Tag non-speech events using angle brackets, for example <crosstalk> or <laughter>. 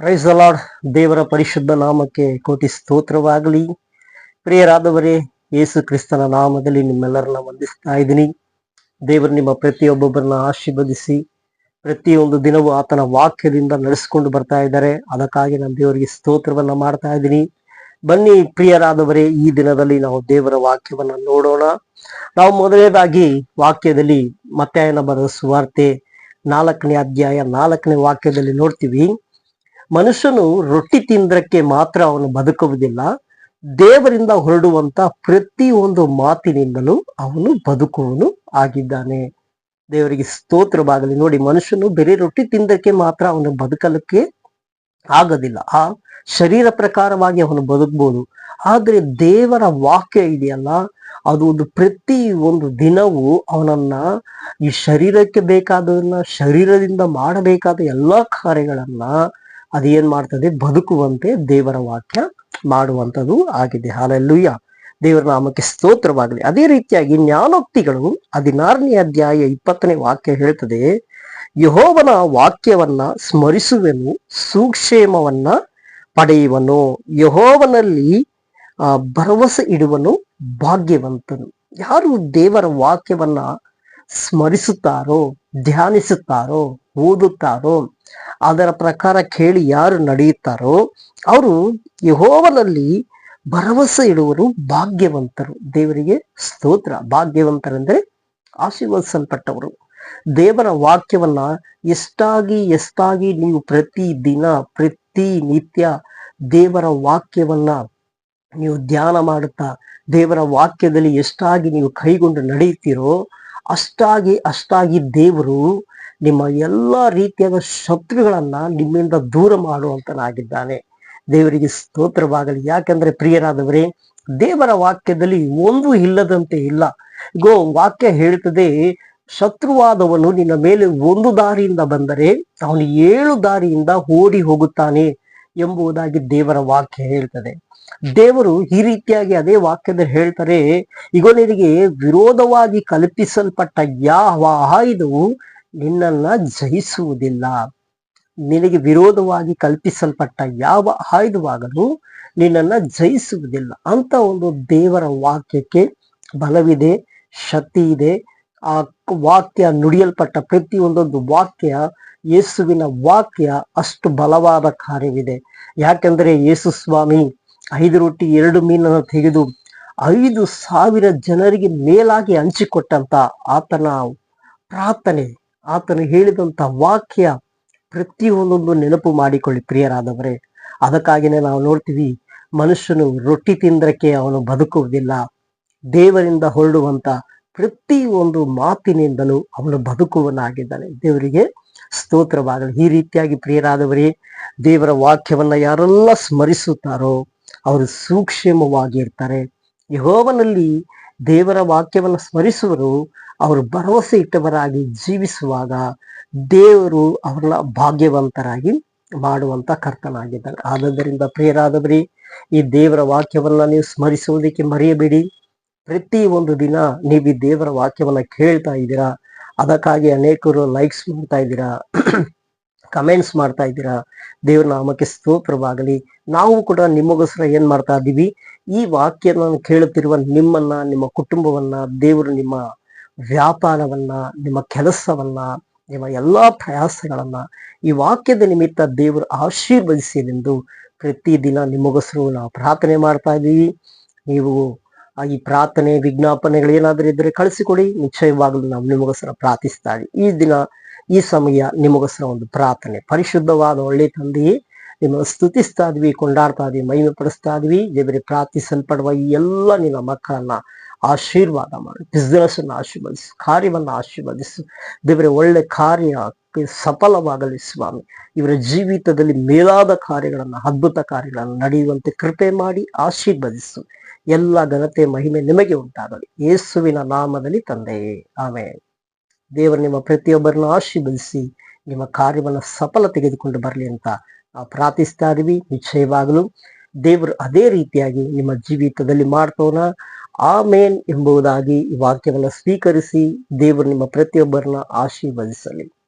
Price ಅಲಾಡ್ ದೇವರ ಪರಿಶುದ್ಧ ನಾಮಕ್ಕೆ ಕೋಟಿ ಸ್ತೋತ್ರವಾಗಲಿ. ಪ್ರಿಯರಾದವರೇ, ಯೇಸು ಕ್ರಿಸ್ತನ ನಾಮದಲ್ಲಿ ನಿಮ್ಮೆಲ್ಲರನ್ನ ವಂದಿಸ್ತಾ ಇದ್ದೀನಿ. ದೇವರು ನಿಮ್ಮ ಪ್ರತಿಯೊಬ್ಬೊಬ್ಬರನ್ನ ಆಶೀರ್ವದಿಸಿ, ಪ್ರತಿಯೊಂದು ದಿನವೂ ಆತನ ವಾಕ್ಯದಿಂದ ನಡೆಸ್ಕೊಂಡು ಬರ್ತಾ ಇದ್ದಾರೆ. ಅದಕ್ಕಾಗಿ ನಾನು ದೇವರಿಗೆ ಸ್ತೋತ್ರವನ್ನ ಮಾಡ್ತಾ ಇದ್ದೀನಿ. ಬನ್ನಿ ಪ್ರಿಯರಾದವರೇ, ಈ ದಿನದಲ್ಲಿ ನಾವು ದೇವರ ವಾಕ್ಯವನ್ನ ನೋಡೋಣ. ನಾವು ಮೊದಲನೇದಾಗಿ ವಾಕ್ಯದಲ್ಲಿ ಮತ್ತಾಯನ ಬರೆದ ಸುವಾರ್ತೆ ನಾಲ್ಕನೇ ಅಧ್ಯಾಯ ನಾಲ್ಕನೇ ವಾಕ್ಯದಲ್ಲಿ ನೋಡ್ತೀವಿ. ಮನುಷ್ಯನು ರೊಟ್ಟಿ ತಿಂದ್ರಕ್ಕೆ ಮಾತ್ರ ಅವನು ಬದುಕುವುದಿಲ್ಲ. ದೇವರಿಂದ ಹೊರಡುವಂತ ಒಂದು ಮಾತಿನಿಂದಲೂ ಅವನು ಬದುಕುವನು ಆಗಿದ್ದಾನೆ. ದೇವರಿಗೆ ಸ್ತೋತ್ರವಾಗಲಿ. ನೋಡಿ, ಮನುಷ್ಯನು ಬೇರೆ ರೊಟ್ಟಿ ತಿಂದಕ್ಕೆ ಮಾತ್ರ ಅವನು ಬದುಕಲಿಕ್ಕೆ ಆಗೋದಿಲ್ಲ. ಆ ಶರೀರ ಪ್ರಕಾರವಾಗಿ ಅವನು ಬದುಕಬಹುದು ಆದ್ರೆ ದೇವರ ವಾಕ್ಯ ಇದೆಯಲ್ಲ, ಅದು ಒಂದು ಪ್ರತಿ ಒಂದು ದಿನವೂ ಅವನನ್ನ ಈ ಶರೀರಕ್ಕೆ ಬೇಕಾದದನ್ನ, ಶರೀರದಿಂದ ಮಾಡಬೇಕಾದ ಎಲ್ಲಾ ಕಾರ್ಯಗಳನ್ನ ಅದೇನ್ ಮಾಡ್ತದೆ? ಬದುಕುವಂತೆ ದೇವರ ವಾಕ್ಯ ಮಾಡುವಂಥದ್ದು ಆಗಿದೆ. ಹಾಲೆಲ್ಲೂಯ್ಯ. ದೇವರ ನಾಮಕ್ಕೆ ಸ್ತೋತ್ರವಾಗಲಿ. ಅದೇ ರೀತಿಯಾಗಿ ಜ್ಞಾನೋಕ್ತಿಗಳು ಹದಿನಾರನೇ ಅಧ್ಯಾಯ ಇಪ್ಪತ್ತನೇ ವಾಕ್ಯ ಹೇಳ್ತದೆ, ಯಹೋವನ ವಾಕ್ಯವನ್ನ ಸ್ಮರಿಸುವೆನು, ಸೂಕ್ಷೇಮವನ್ನ ಪಡೆಯುವನು. ಯಹೋವನಲ್ಲಿ, ಆ, ಭರವಸೆ ಇಡುವನು, ಭಾಗ್ಯವಂತನು. ಯಾರು ದೇವರ ವಾಕ್ಯವನ್ನ ಸ್ಮರಿಸುತ್ತಾರೋ, ಧ್ಯಾನಿಸುತ್ತಾರೋ, ಓದುತ್ತಾರೋ ಅದರ ಪ್ರಕಾರ ಕೇಳಿ ಯಾರು ನಡೆಯುತ್ತಾರೋ ಅವರು ಯಹೋವನಲ್ಲಿ ಭರವಸೆ ಇಡುವರು, ಭಾಗ್ಯವಂತರು. ದೇವರಿಗೆ ಸ್ತೋತ್ರ. ಭಾಗ್ಯವಂತರೆಂದ್ರೆ ಆಶೀರ್ವದಿಸಲ್ಪಟ್ಟವರು. ದೇವರ ವಾಕ್ಯವನ್ನ ಎಷ್ಟಾಗಿ ಎಷ್ಟಾಗಿ ನೀವು ಪ್ರತಿ ದಿನ ಪ್ರತಿ ನಿತ್ಯ ದೇವರ ವಾಕ್ಯವನ್ನ ನೀವು ಧ್ಯಾನ ಮಾಡುತ್ತಾ, ದೇವರ ವಾಕ್ಯದಲ್ಲಿ ಎಷ್ಟಾಗಿ ನೀವು ಕೈಗೊಂಡು ನಡೆಯುತ್ತೀರೋ, ಅಷ್ಟಾಗಿ ಅಷ್ಟಾಗಿ ದೇವರು ನಿಮ್ಮ ಎಲ್ಲ ರೀತಿಯಾದ ಶತ್ರುಗಳನ್ನ ನಿಮ್ಮಿಂದ ದೂರ ಮಾಡುವಂತನಾಗಿದ್ದಾನೆ. ದೇವರಿಗೆ ಸ್ತೋತ್ರವಾಗಲಿ. ಯಾಕಂದ್ರೆ ಪ್ರಿಯರಾದವರೇ, ದೇವರ ವಾಕ್ಯದಲ್ಲಿ ಒಂದು ಇಲ್ಲದಂತೆ ಇಲ್ಲ. ಗೋ ವಾಕ್ಯ ಹೇಳ್ತದೆ ಶತ್ರುವಾದವನು ನಿನ್ನ ಮೇಲೆ ಒಂದು ದಾರಿಯಿಂದ ಬಂದರೆ ಅವನು ಏಳು ದಾರಿಯಿಂದ ಓಡಿ ಹೋಗುತ್ತಾನೆ ಎಂಬುದಾಗಿ ದೇವರ ವಾಕ್ಯ ಹೇಳ್ತದೆ. ದೇವರು ಈ ರೀತಿಯಾಗಿ ಅದೇ ವಾಕ್ಯದಲ್ಲಿ ಹೇಳ್ತಾರೆ ಈಗ ನಿನಗೆ ವಿರೋಧವಾಗಿ ಕಲ್ಪಿಸಲ್ಪಟ್ಟ ಯಾವ ಆಯುಧವು ನಿನ್ನನ್ನ ಜಯಿಸುವುದಿಲ್ಲ. ನಿನಗೆ ವಿರೋಧವಾಗಿ ಕಲ್ಪಿಸಲ್ಪಟ್ಟ ಯಾವ ಆಯುಧವಾಗಲು ನಿನ್ನನ್ನ ಜಯಿಸುವುದಿಲ್ಲ. ಅಂತ ಒಂದು ದೇವರ ವಾಕ್ಯಕ್ಕೆ ಬಲವಿದೆ, ಶಕ್ತಿ ಇದೆ. ಆ ವಾಕ್ಯ ನುಡಿಯಲ್ಪಟ್ಟ ಪ್ರತಿಯೊಂದೊಂದು ವಾಕ್ಯ, ಯೇಸುವಿನ ವಾಕ್ಯ ಅಷ್ಟು ಬಲವಾದ ಕಾರ್ಯವಿದೆ. ಯಾಕೆಂದ್ರೆ ಯೇಸು ಸ್ವಾಮಿ ಐದು ರೊಟ್ಟಿ, ಎರಡು ಮೀನನ್ನು ತೆಗೆದು ಐದು ಸಾವಿರ ಜನರಿಗೆ ಮೇಲಾಗಿ ಹಂಚಿಕೊಟ್ಟಂತ ಆತನ ಪ್ರಾರ್ಥನೆ ಆತನು ಹೇಳಿದಂತ ವಾಕ್ಯ ಪ್ರತಿಯೊಂದೊಂದು ನೆನಪು ಮಾಡಿಕೊಳ್ಳಿ, ಪ್ರಿಯರಾದವರೇ. ಅದಕ್ಕಾಗಿನೇ ನಾವು ನೋಡ್ತೀವಿ, ಮನುಷ್ಯನು ರೊಟ್ಟಿ ತಿಂದ್ರಕ್ಕೆ ಅವನು ಬದುಕುವುದಿಲ್ಲ. ದೇವರಿಂದ ಹೊರಡುವಂತ ಪ್ರತಿ ಒಂದು ಮಾತಿನಿಂದಲೂ ಅವನು ಬದುಕುವನಾಗಿದ್ದಾನೆ. ದೇವರಿಗೆ ಸ್ತೋತ್ರವಾಗಲಿ. ಈ ರೀತಿಯಾಗಿ ಪ್ರಿಯರಾದವರೇ, ದೇವರ ವಾಕ್ಯವನ್ನ ಯಾರೆಲ್ಲ ಸ್ಮರಿಸುತ್ತಾರೋ ಅವರು ಸೂಕ್ಷ್ಮವಾಗಿ ಇರ್ತಾರೆ ಯಹೋವನಲ್ಲಿ ದೇವರ ವಾಕ್ಯವನ್ನು ಸ್ಮರಿಸುವರು ಅವರು ಭರವಸೆ ಇಟ್ಟವರಾಗಿ ಜೀವಿಸುವಾಗ ದೇವರು ಅವರನ್ನ ಭಾಗ್ಯವಂತರಾಗಿ ಮಾಡುವಂತ ಕರ್ತನಾಗಿದ್ದಾನೆ. ಆದ್ದರಿಂದ ಪ್ರಿಯರಾದವರಿ, ಈ ದೇವರ ವಾಕ್ಯವನ್ನ ನೀವು ಸ್ಮರಿಸುವುದಕ್ಕೆ ಮರೆಯಬೇಡಿ. ಪ್ರತಿ ಒಂದು ದಿನ ನೀವು ಈ ದೇವರ ವಾಕ್ಯವನ್ನ ಕೇಳ್ತಾ ಇದ್ದೀರಾ? ಅದಕ್ಕಾಗಿ ಅನೇಕರು ಲೈಕ್ಸ್ ಮಾಡ್ತಾ ಇದ್ದೀರಾ? <clears throat> ಕಮೆಂಟ್ಸ್ ಮಾಡ್ತಾ ಇದ್ದೀರಾ? ದೇವರ ನಾಮಕ್ಕೆ ಸ್ತೋತ್ರವಾಗಲಿ. ನಾವು ಕೂಡ ನಿಮಗೋಸ್ಕರ ಏನ್ ಮಾಡ್ತಾ ಇದ್ದೀವಿ? ಈ ವಾಕ್ಯನ ಕೇಳುತ್ತಿರುವ ನಿಮ್ಮನ್ನ, ನಿಮ್ಮ ಕುಟುಂಬವನ್ನ ದೇವರು ನಿಮ್ಮ ವ್ಯಾಪಾರವನ್ನ, ನಿಮ್ಮ ಕೆಲಸವನ್ನ, ನಿಮ್ಮ ಎಲ್ಲಾ ಪ್ರಯಾಸಗಳನ್ನ ಈ ವಾಕ್ಯದ ನಿಮಿತ್ತ ದೇವರು ಆಶೀರ್ವದಿಸಲೆಂದು ಪ್ರತಿದಿನ ನಿಮಗೋಸ್ಕರ ನಾವು ಪ್ರಾರ್ಥನೆ ಮಾಡ್ತಾ ಇದ್ದೀವಿ. ನೀವು ಈ ಪ್ರಾರ್ಥನೆ ವಿಜ್ಞಾಪನೆಗಳು ಏನಾದರೂ ಇದ್ರೆ ಕಳಿಸಿಕೊಡಿ. ನಿಶ್ಚಯವಾಗಲು ನಾವು ನಿಮಗೋಸ್ಕರ ಪ್ರಾರ್ಥಿಸ್ತಾ ಈ ದಿನ, ಈ ಸಮಯ ನಿಮಗೋಸ್ಕರ ಒಂದು ಪ್ರಾರ್ಥನೆ. ಪರಿಶುದ್ಧವಾದ ಒಳ್ಳೆ ತಂದೆಯೇ ನಿಮ್ಮ ಸ್ತುತಿಸ್ತಾ ಇದ್ವಿ ಕೊಂಡಾಡ್ತಾ ಇದ್ವಿ ಮಹಿಮೆ ಪಡಿಸ್ತಾ ಇದ್ವಿ ದೇವರಿಗೆ ಪ್ರಾರ್ಥಿಸಲ್ಪಡುವ ಈ ಎಲ್ಲ ನಿನ್ನ ಮಕ್ಕಳನ್ನ ಆಶೀರ್ವಾದ ಮಾಡು. ಬಿಸ್ನೆಸ್ ಅನ್ನು ಆಶೀರ್ವದಿಸು, ಕಾರ್ಯವನ್ನ ಆಶೀರ್ವದಿಸು. ದೇವರೇ, ಒಳ್ಳೆ ಕಾರ್ಯ ಸಫಲವಾಗಲಿ ಸ್ವಾಮಿ. ಇವರ ಜೀವಿತದಲ್ಲಿ ಮೇಲಾದ ಕಾರ್ಯಗಳನ್ನು, ಅದ್ಭುತ ಕಾರ್ಯಗಳನ್ನು ನಡೆಯುವಂತೆ ಕೃಪೆ ಮಾಡಿ ಆಶೀರ್ವದಿಸು. ಎಲ್ಲ ಘನತೆ ಮಹಿಮೆ ನಿಮಗೆ ಉಂಟಾಗಲಿ. ಯೇಸುವಿನ ನಾಮದಲ್ಲಿ ತಂದೆಯೇ ಆಮೇಲೆ ದೇವರು ನಿಮ್ಮ ಪ್ರತಿಯೊಬ್ಬರನ್ನು ಆಶೀರ್ವದಿಸಿ, ನಿಮ್ಮ ಕಾರ್ಯವನ್ನು ಸಫಲ ತೆಗೆದುಕೊಂಡು ಬರಲಿ ಅಂತ ನಾವು ಪ್ರಾರ್ಥಿಸ್ತಾ ಇದೀವಿ. ನಿಶ್ಚಯವಾಗಲು ದೇವರು ಅದೇ ರೀತಿಯಾಗಿ ನಿಮ್ಮ ಜೀವಿತದಲ್ಲಿ ಮಾಡ್ತೋನ ಆಮೇನ್ ಎಂಬುದಾಗಿ ಈ ವಾಕ್ಯವನ್ನು ಸ್ವೀಕರಿಸಿ ದೇವರು ನಿಮ್ಮ ಪ್ರತಿಯೊಬ್ಬರನ್ನ ಆಶೀರ್ವದಿಸಲಿ.